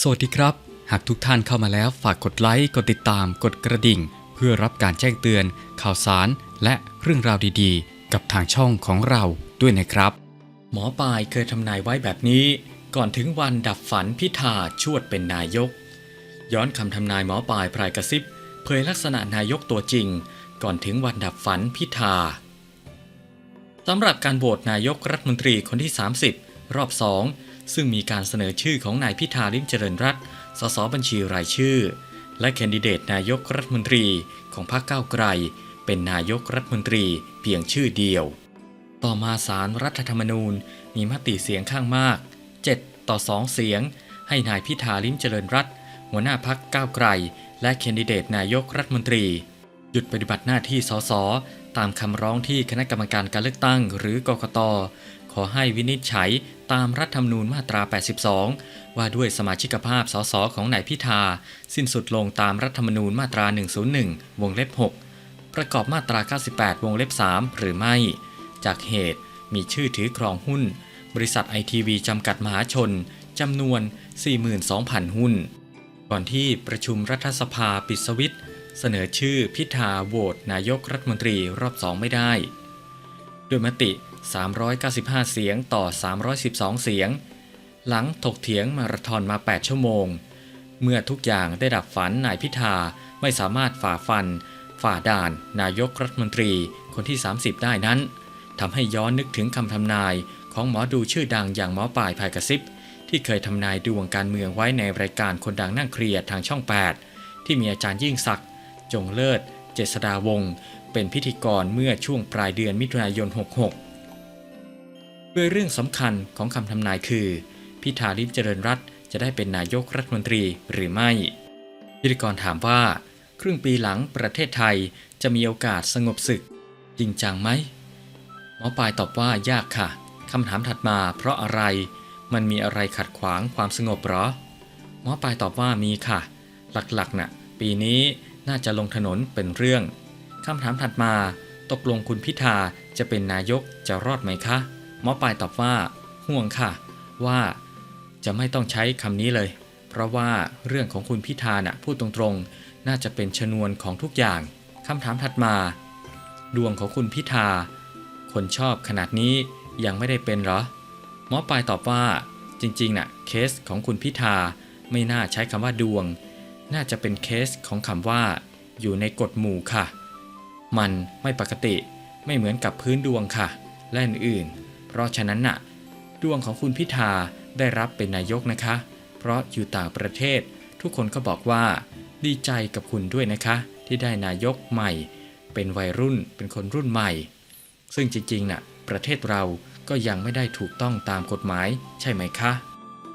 สวัสดีครับ หากทุกท่านเข้ามาแล้วฝากกดไลค์ กดติดตาม กดกระดิ่ง เพื่อรับการแจ้งเตือน ข่าวสาร และเรื่องราวดีๆ กับทางช่องของเราด้วยนะครับ หมอปลายเคยทำนายไว้แบบนี้ ก่อนถึงวันดับฝันพิธาชวดเป็นนายก ย้อนคำทำนายหมอปลายพรายกระซิบเผยลักษณะนายกตัวจริง ก่อนถึงวันดับฝันพิธาสำหรับการโหวตนายกรัฐมนตรีคนที่ 30 รอบ 2 ซึ่งมีการเสนอชื่อของนายพิธาลิมเจริญรัตสสบัญชีรายชื่อ และแคนดิเดตนายกรัฐมนตรีของพรรคก้าวไกล เป็นนายกรัฐมนตรีเพียงชื่อเดียว ต่อมาสารรัฐธรรมนูญมีมติเสียงข้างมาก 7 ต่อ 2 เสียง ให้นายพิธาลิมเจริญรัตหัวหน้าพักก้าวไกล และแคนดิเดตนายกรัฐมนตรี หยุดปฏิบัติหน้าที่สสตามคำร้องที่คณะกรรมการการเลือกตั้งหรือกกต ขอให้วินิจฉัยตามรัฐธรรมนูญมาตรา 82 ว่าด้วยสมาชิกภาพสสของนายพิธา สิ้นสุดลงตามรัฐธรรมนูญมาตรา 101 วงเล็บ 6 ประกอบมาตรา 98 วงเล็บ 3 หรือไม่ จากเหตุมีชื่อถือครองหุ้น บริษัทไอทีวีจำกัดมหาชนจำนวน 42,000 หุ้น ก่อนที่ประชุมรัฐสภาปิดสวิตเสนอชื่อพิธาโหวตนายกรัฐมนตรีรอบสองไม่ได้ด้วยมติ 395 เสียงต่อ 312 เสียง หลังถกเถียงมาราธอนมา 8 ชั่วโมง เมื่อทุกอย่างได้ดับฝันนายพิธาไม่สามารถฝ่าฟัน ฝ่าด่าน นายกรัฐมนตรีคนที่ 30 ได้นั้นทำให้ย้อนนึกถึงคำทำนายของหมอดูชื่อดังอย่างหมอป่ายภายกระซิบที่เคยทำนายดวงการเมืองไว้ในรายการคนดังนั่งเคลียร์ทางช่อง 8 ที่มีอาจารย์ยิ่งศักดิ์จงเลิศ เจษดาวงศ์เป็นพิธีกรเมื่อช่วงปลายเดือนมิถุนายน 66 โดยเรื่องสำคัญของคำทำนายคือ พิธาลิมเจริญรัตจะได้เป็นนายกรัฐมนตรีหรือไม่พิธีกรถามว่า ครึ่งปีหลังประเทศไทยจะมีโอกาสสงบศึก จริงจังไหมหมอปลายตอบว่ายากค่ะคำถามถัดมาเพราะอะไร มันมีอะไรขัดขวางความสงบหรอ หมอปลายตอบว่ามีค่ะ หลักๆน่ะ ปีนี้น่าจะลงถนนเป็นเรื่องคำถามถัดมา ตกลงคุณพิธาจะเป็นนายกจะรอดไหมคะ หมอปลายตอบว่าห่วงค่ะ ว่าจะไม่ต้องใช้คำนี้เลย เพราะว่าเรื่องของคุณพิธาน่ะพูดตรงๆ น่าจะเป็นชนวนของทุกอย่างคำถามถัดมา ดวงของคุณพิธา คนชอบขนาดนี้ยังไม่ได้เป็นเหรอ หมอปลายตอบว่า จริงๆน่ะเคสของคุณพิธาไม่น่าใช้คำว่าดวง น่าจะเป็นเคสของคำว่า อยู่ในกฎหมู่ค่ะ มันไม่ปกติไม่เหมือนกับพื้นดวงค่ะ และอื่น เพราะฉะนั้นน่ะ ดวงของคุณพิธาได้รับเป็นนายกนะคะ เพราะอยู่ต่างประเทศ ทุกคนก็บอกว่า ดีใจกับคุณด้วยนะคะ ที่ได้นายกใหม่ เป็นวัยรุ่นเป็นคนรุ่นใหม่ ซึ่งจริงๆน่ะ ประเทศเราก็ยังไม่ได้ถูกต้องตามกฎหมาย ใช่ไหมคะ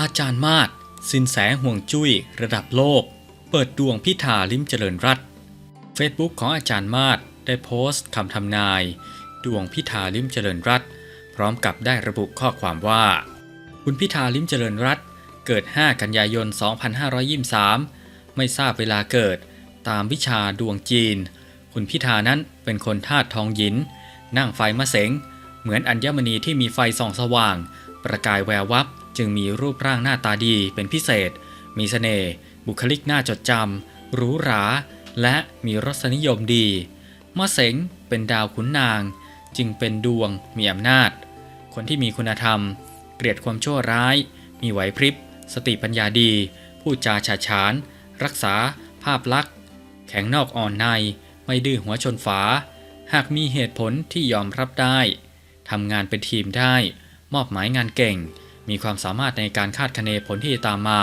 อาจารย์มาศสินแสห่วงจุ้ยระดับโลก เปิดดวงพิธาลิมเจริญรัตน์ Facebook ของอาจารย์มาศได้โพสต์คำทำนาย ดวงพิธาลิมเจริญรัตน์ พร้อมกับได้ระบุข้อความว่า คุณพิธาลิมเจริญรัตเกิด 5 กันยายน 2523 ไม่ทราบเวลาเกิด ตามวิชาดวงจีน คุณพิธานั้นเป็นคนธาตุทองหยิน นั่งไฟมะเสง เหมือนอัญมณีที่มีไฟส่องสว่าง ประกายแวววับจึงมีรูปร่างหน้าตาดีเป็นพิเศษ มีเสน่ห์บุคลิกน่าจดจำหรูหรา และมีรสนิยมดีมะเสงเป็นดาวขุนนาง จึงเป็นดวงมีอำนาจ คนที่มีคุณธรรม เกลียดความชั่วร้าย มีไหวพริบ สติปัญญาดี พูดจาฉาฉาน รักษา ภาพลักษณ์ แข็งนอกอ่อนใน ไม่ดื้อหัวชนฝา หากมีเหตุผลที่ยอมรับได้ทำงานเป็นทีมได้ มอบหมายงานเก่ง มีความสามารถในการคาดคะเนผลที่ตามมา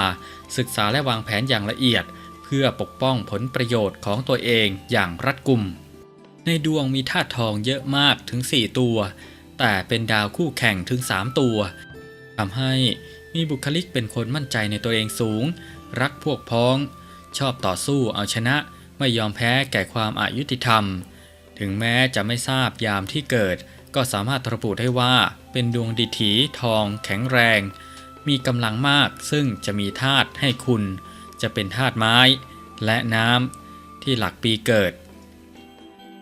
ศึกษาและวางแผนอย่างละเอียด เพื่อปกป้องผลประโยชน์ของตัวเองอย่างรัดกุม ในดวงมีธาตุทองเยอะมากถึง 4 ตัว แต่เป็นดาวคู่แข่งถึง 3 ตัวทำให้มีบุคลิกเป็นคนมั่นใจในตัวเองสูง รักพวกพ้อง ชอบต่อสู้เอาชนะไม่ยอมแพ้แก่ความอายุติธรรม ถึงแม้จะไม่ทราบยามที่เกิด ก็สามารถระบุได้ว่าเป็นดวงดิถีทอง แข็งแรง มีกำลังมากซึ่งจะมีธาตุให้คุณ จะเป็นธาตุไม้ และน้ำที่หลักปีเกิด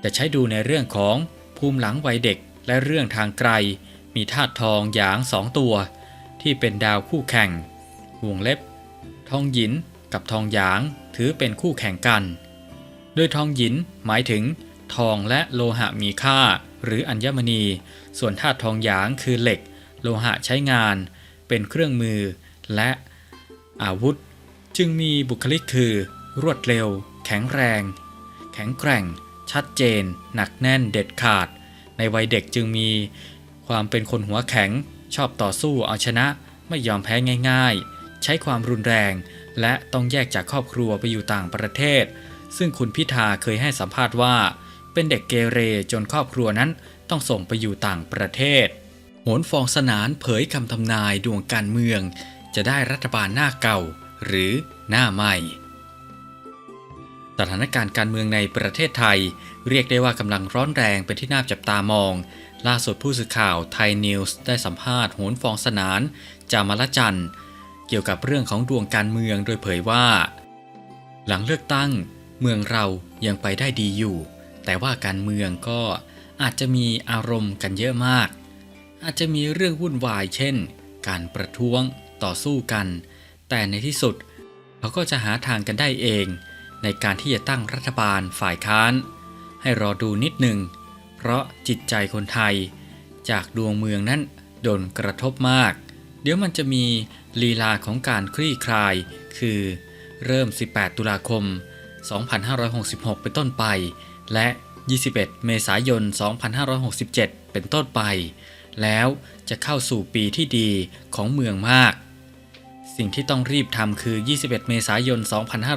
จะใช้ดูในเรื่องของภูมิหลังวัยเด็ก และเรื่องทางไกล มีธาตุทองอย่างสองตัว ที่เป็นดาวคู่แข่งวงเล็บ ทองหยินกับทองหยางถือเป็นคู่แข่งกัน โดยทองหยินหมายถึง ทองและโลหะมีค่า หรืออัญมณี ส่วนธาตุทองหยางคือเหล็ก โลหะใช้งาน เป็นเครื่องมือ และอาวุธ จึงมีบุคลิกคือ รวดเร็ว แข็งแรง แข็งแกร่ง ชัดเจน หนักแน่นเด็ดขาด ในวัยเด็กจึงมีความเป็นคนหัวแข็ง ชอบต่อสู้เอาชนะ ไม่ยอมแพ้ง่าย ๆ ใช้ความรุนแรง และต้องแยกจากครอบครัวไปอยู่ต่างประเทศ ซึ่งคุณพิธาเคยให้สัมภาษณ์ว่า เป็นเด็กเกเรจนครอบครัวนั้นต้องส่งไปอยู่ต่างประเทศโหนฟองสนานเผยคำทำนายดวงการเมือง จะได้รัฐบาลหน้าเก่า หรือหน้าใหม่ สถานการณ์การเมืองในประเทศไทย เรียกได้ว่ากำลังร้อนแรงเป็นที่น่าจับตามอง ล่าสุดผู้สื่อข่าวไทยนิวส์ได้สัมภาษณ์โหนฟองสนาน จามละจันทร์เกี่ยวกับเรื่องของดวงการเมืองโดยเผยว่า หลังเลือกตั้ง เมืองเรายังไปได้ดีอยู่ แต่ว่าการเมืองก็อาจจะมีอารมณ์กันเยอะมาก อาจจะมีเรื่องวุ่นวายเช่น การประท้วงต่อสู้กัน แต่ในที่สุดเขาก็จะหาทางกันได้เอง ในการที่จะตั้งรัฐบาลฝ่ายค้าน ให้รอดูนิดหนึ่ง เพราะจิตใจคนไทย จากดวงเมืองนั้นโดนกระทบมาก เดี๋ยวมันจะมีลีลาของการคลี่คลาย คือเริ่ม 18 ตุลาคม 2566 เป็นต้นไป และ 21 เมษายน 2567 เป็นต้นไป แล้วจะเข้าสู่ปีที่ดีของเมืองมาก สิ่งที่ต้องรีบทำคือ 21 เมษายน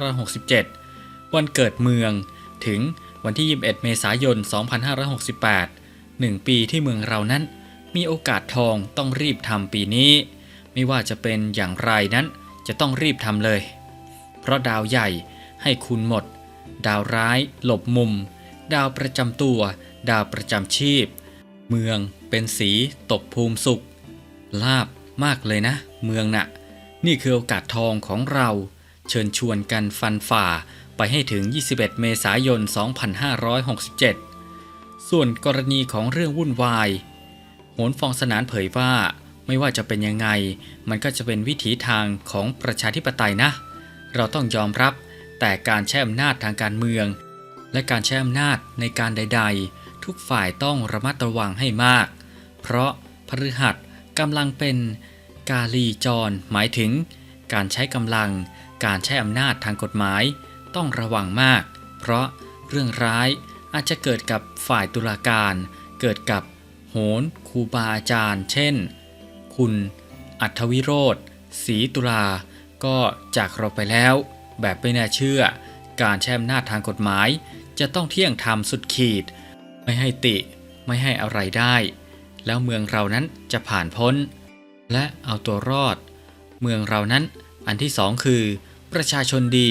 2567 วันเกิดเมือง ถึงวันที่ 21 เมษายน 2568 1 ปีที่เมืองเรานั้น มีโอกาสทองต้องรีบทำปีนี้ ไม่ว่าจะเป็นอย่างไรนั้นจะต้องรีบทำเลย เพราะดาวใหญ่ให้คุณหมด ดาวร้ายหลบมุม ดาวประจำตัว ดาวประจำชีพ เมืองเป็นสีตกภูมิสุข ลาบมากเลยนะ เมืองน่ะ นี่คือโอกาสทองของเรา เชิญชวนกันฟันฝ่า ไปให้ถึง 21 เมษายน 2567 ส่วนกรณีของเรื่องวุ่นวายโหนฟองสนานเผยว่าไม่ว่าจะเป็นยังไง มันก็จะเป็นวิถีทางของประชาธิปไตยนะ เราต้องยอมรับแต่การใช้อำนาจทางการเมือง และการใช้อำนาจในการใด ๆ ทุกฝ่ายต้องระมัดระวังให้มาก เพราะพฤหัสกำลังเป็นกาลีจร หมายถึง การใช้กำลัง การใช้อำนาจทางกฎหมาย ต้องระวังมาก เพราะเรื่องร้ายอาจจะเกิดกับฝ่ายตุลาการ เกิดกับโหนครูบาอาจารย์ เช่น คุณอัธวิโรธศรีตุลา ก็จากเราไปแล้ว แบบไม่น่าเชื่อ การใช้อำนาจทางกฎหมาย จะต้องเที่ยงธรรมสุดขีด ไม่ให้ติ ไม่ให้อะไรได้ แล้วเมืองเรานั้นจะผ่านพ้น และเอาตัวรอด เมืองเรานั้นอันที่สองคือ ประชาชนดี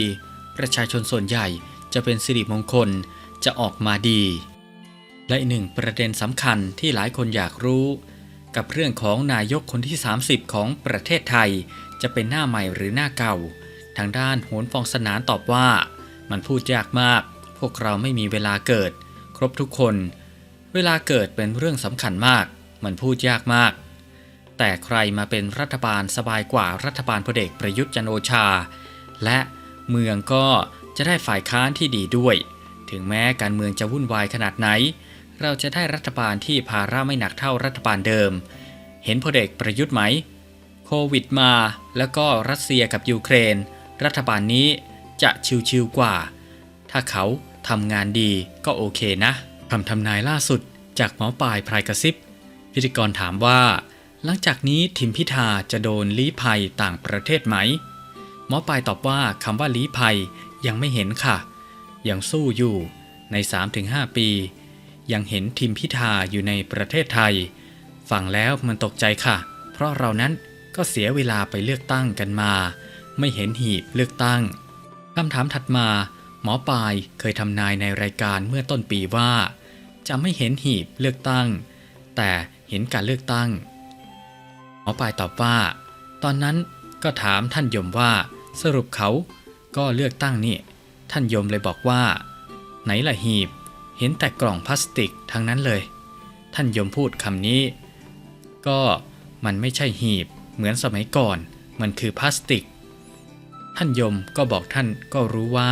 ประชาชนส่วนใหญ่จะเป็นสิริมงคลจะออกมาดี และอีกหนึ่งประเด็นสำคัญที่หลายคนอยากรู้ กับเรื่องของนายกคนที่ 30 ของประเทศไทย จะเป็นหน้าใหม่หรือหน้าเก่า ทางด้านโหนฟองสนานตอบว่า มันพูดยากมาก พวกเราไม่มีเวลาเกิด ครบทุกคน เวลาเกิดเป็นเรื่องสำคัญมาก มันพูดยากมาก แต่ใครมาเป็นรัฐบาลสบายกว่ารัฐบาลพลเอกประยุทธ์จันทร์โอชา และ เมืองก็จะได้ฝ่ายค้านที่ดีด้วย ถึงแม้การเมืองจะวุ่นวายขนาดไหน เราจะได้รัฐบาลที่ภาระไม่หนักเท่ารัฐบาลเดิม เห็นพลเอกประยุทธ์ไหม โควิดมา แล้วก็รัสเซียกับยูเครน รัฐบาลนี้จะชิวๆกว่า ถ้าเขาทำงานดีก็โอเคนะคำทำนายล่าสุดจากหมอปลายพรายกระซิบ พิธีกรถามว่า หลังจากนี้ทิมพิธาจะโดนลี้ภัยต่างประเทศไหม หมอปลายตอบว่าคำว่าลี้ภัยยังไม่เห็นค่ะ ยังสู้อยู่ใน 3-5 ปี ยังเห็นทิมพิธาอยู่ในประเทศไทย ฟังแล้วมันตกใจค่ะ เพราะเรานั้นก็เสียเวลาไปเลือกตั้งกันมา ไม่เห็นหีบเลือกตั้งคำถามถัดมา หมอปลายเคยทำนายในรายการเมื่อต้นปีว่า จะไม่เห็นหีบเลือกตั้ง แต่เห็นการเลือกตั้ง หมอปลายตอบว่า ตอนนั้นก็ถามท่านยมว่า สรุปเขาก็เลือกตั้งนี่ ท่านยมเลยบอกว่า ไหนล่ะหีบ เห็นแต่กล่องพลาสติกทั้งนั้นเลย ท่านยมพูดคำนี้ ก็มันไม่ใช่หีบเหมือนสมัยก่อน มันคือพลาสติก ท่านยมก็บอกท่านก็รู้ว่า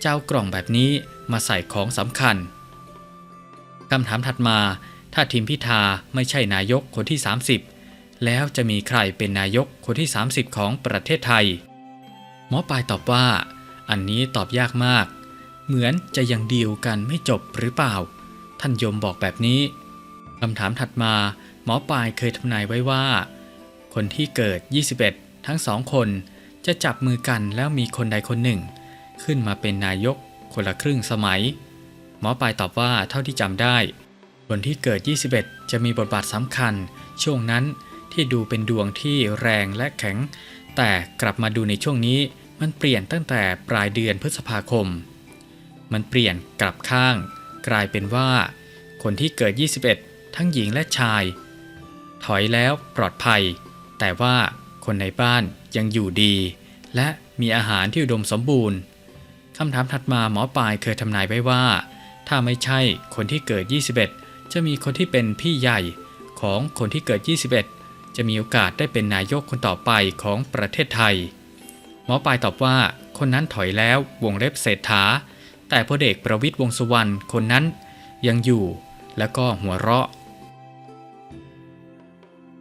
เจ้ากล่องแบบนี้มาใส่ของสำคัญคำถามถัดมา ถ้าทีมพิธาไม่ใช่นายกคนที่ 30 แล้วจะมีใครเป็นนายกคนที่ 30 ของประเทศไทย หมอปลายตอบว่า อันนี้ตอบยากมาก เหมือนจะยังดีลกันไม่จบหรือเปล่า ท่านยมบอกแบบนี้คำถามถัดมาหมอปลายเคยทำนายไว้ว่า คนที่เกิด 21 ทั้งสองคนจะจับมือกันแล้วมีคนใดคนหนึ่ง ขึ้นมาเป็นนายกคนละครึ่งสมัย หมอปลายตอบว่าเท่าที่จำได้ คนที่เกิด 21 จะมีบทบาทสำคัญ ช่วงนั้นที่ดูเป็นดวงที่แรงและแข็ง แต่กลับมาดูในช่วงนี้มันเปลี่ยนตั้งแต่ปลายเดือนพฤษภาคม มันเปลี่ยนกลับข้าง กลายเป็นว่า คนที่เกิด 21 ทั้งหญิงและชาย ถอยแล้วปลอดภัย แต่ว่าคนในบ้านยังอยู่ดี และมีอาหารที่อุดมสมบูรณ์คำถามถัดมาหมอปลายเคยทำนายไว้ว่า ถ้าไม่ใช่คนที่เกิด 21 จะมีคนที่เป็นพี่ใหญ่ของคนที่เกิด 21 จะมีโอกาสได้เป็นนายกคนต่อไปของประเทศไทย หมอปลายตอบว่าคนนั้นถอยแล้ววงเล็บเศรษฐา แต่พลเอกประวิตยวงสุวรรณคนนั้นยังอยู่ แล้วก็หัวเราะ